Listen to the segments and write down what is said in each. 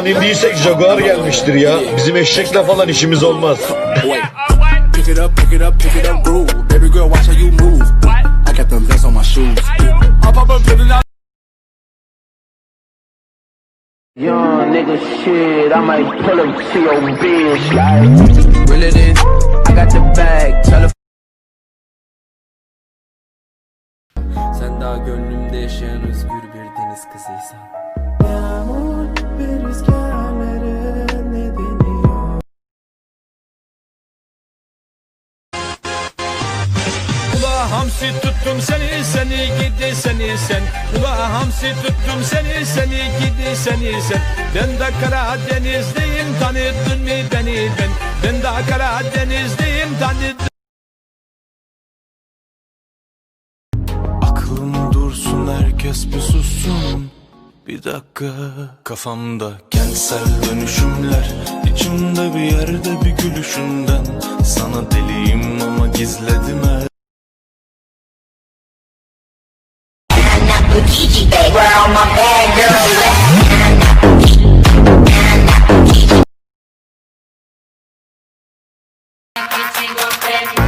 Arabadan indiysek Jaguar gelmiştir ya. Bizim eşekle falan işimiz olmaz. Pick it up, pick it up, pick it up, groove. Baby girl, watch how you move. I got them vents on my shoes. Pop up to the line. Young nigga shit, I might pull up to your bitch like Reel it in, I got the bag, tell her Sen daha gönlümde yaşayan özgür bir deniz kızıysan Ula hamsi tuttum seni seni gidi seni sen. Ula hamsi tuttum seni seni gidi seni sen. Ben de Karadenizliyim tanıdın mı beni ben? Ben de Karadenizliyim tanıdın Aklım dursun herkes bir sussun Bir dakika. Kafamda kentsel dönüşümler İçimde bir yerde bir gülüşünden. Sana deliyim ama gizledim her Dünyaya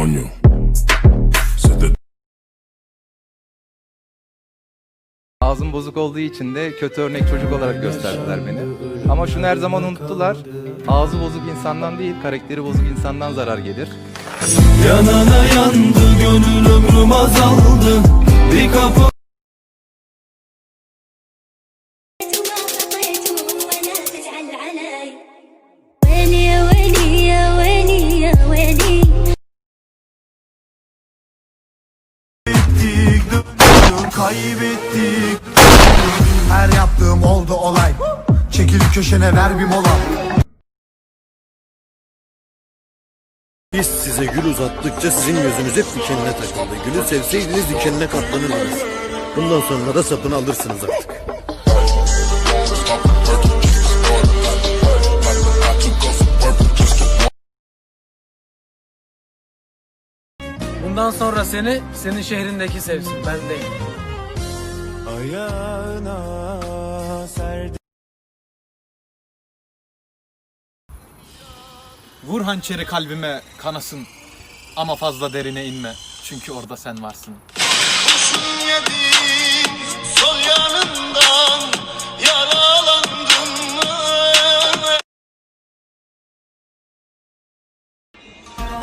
Te Ağzım bozuk olduğu için de kötü örnek çocuk olarak gösterdiler beni. Ama şunu her zaman unuttular. Ağzı bozuk insandan değil, karakteri bozuk insandan zarar gelir. Yanana yandı gönül ömrüm azaldı Bir kapı kaybettik Her yaptığım oldu olay Çekil köşene ver bir mola Biz size gül uzattıkça sizin gözünüz hep dikenine takıldı. Gülü sevseydiniz dikenine katlanırdınız. Bundan sonra da sapını alırsınız artık. Bundan sonra seni senin şehrindeki sevsin ben değil ayağına serdi. Vur hançeri kalbime kanasın. Ama fazla derine inme. Çünkü orada sen varsın. Sol yanından yaralandım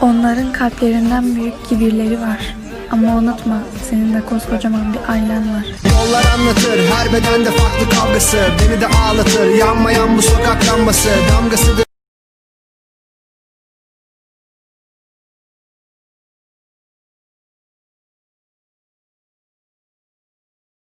Onların kalplerinden büyük kibirleri var. Ama unutma senin de koskocaman bir ailen var. Yollar anlatır her bedende farklı kavgası Beni de ağlatır yanmayan bu sokak lambası Damgasıdır